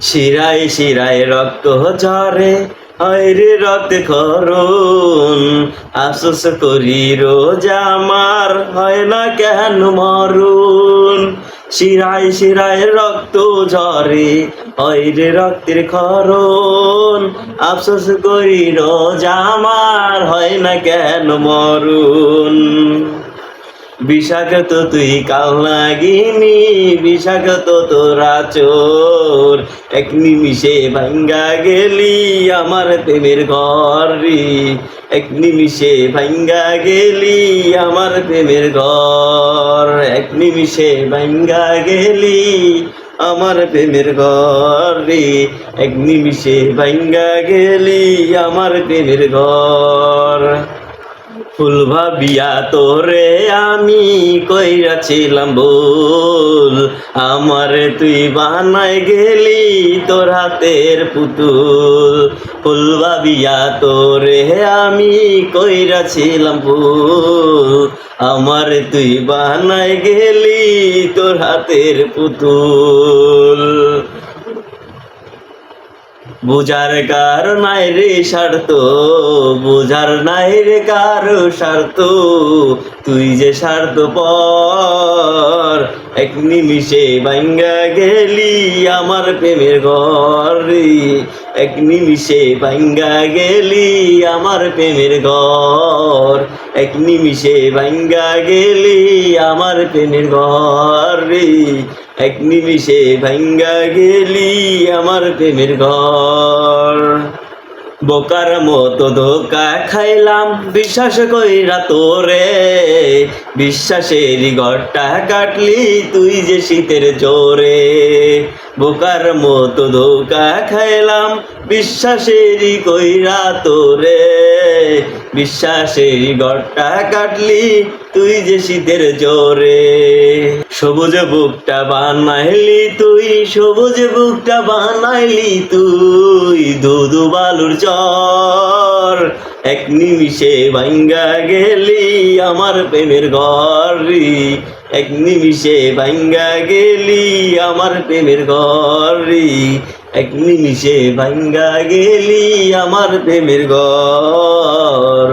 শিরায় শিরায় রক্ত ঝরে রে রক্ত খরণ। আফসোস করি রোজ আমার, হয় না কেন মরুন শিরায় শিরায় রক্ত ঝরে রে রক্তের খরণ। আফসোস করি রোজ আমার, হয় না কেন মরুন বিষাগত তুই কাল নাগিনি বিষাগত তোরা চোর। এক নিমিষে ভাঙ্গা গেলি আমার প্রেমের ঘর রে এক নিমিষে ভাঙ্গা গেলি আমার প্রেমের ঘর। এক নিমিষে ভাঙ্গা গেলি আমার প্রেমের ঘর রে এক নিমিষে ভাঙ্গা গেলি আমার প্রেমের ঘর। ফুল ভাবিয়া তোরে আমি কইরাছিলাম ভুল। আমার তুই বানাই গেলি তোর হাতের পুতুল। ফুল ভাবিয়া তোরে আমি কইরাছিলাম ভুল। আমার তুই বানাই গেলি তোর হাতের পুতুল। বুঝার কার নাই রে স্বার্থ? বুঝার নাই রে কার স্বার্থ? তুই যে স্বার্থ পর এক নিমিষে ভাঙ্গা গেলি আমার প্রেমের ঘর এক নিমিষে ভাঙ্গা গেলি আমার প্রেমের ঘর। এক নিমিষে ভাঙ্গা গেলি আমার প্রেমের ঘর রে। এক নিমিষে ভাঙ্গা গেলি আমার প্রেমের ঘর। বোকার মতো ধোকা খাইলাম বিশ্বাস কইরা তোরে বিশ্বাসের ঘরটা কাটলি তুই যে শীতের জোরে। বোকার মতো ধোকা খাইলাম, বিশ্বাসেরই কইরা তোরে। বিশ্বাসের ঘরটা কাটলি তুই যে শীতের জোরে। সবুজ বুকটা বানাইলি তুই, সবুজ বুকটা বানাইলি তুই। দুদু বালুর চর এক নিমিষে ভাঙ্গা গেলি আমার প্রেমের ঘর। এক নিমিষে ভাঙ্গা গেলি আমার প্রেমের ঘর। এক নিমিষে ভাঙ্গা গেলি আমার প্রেমের ঘর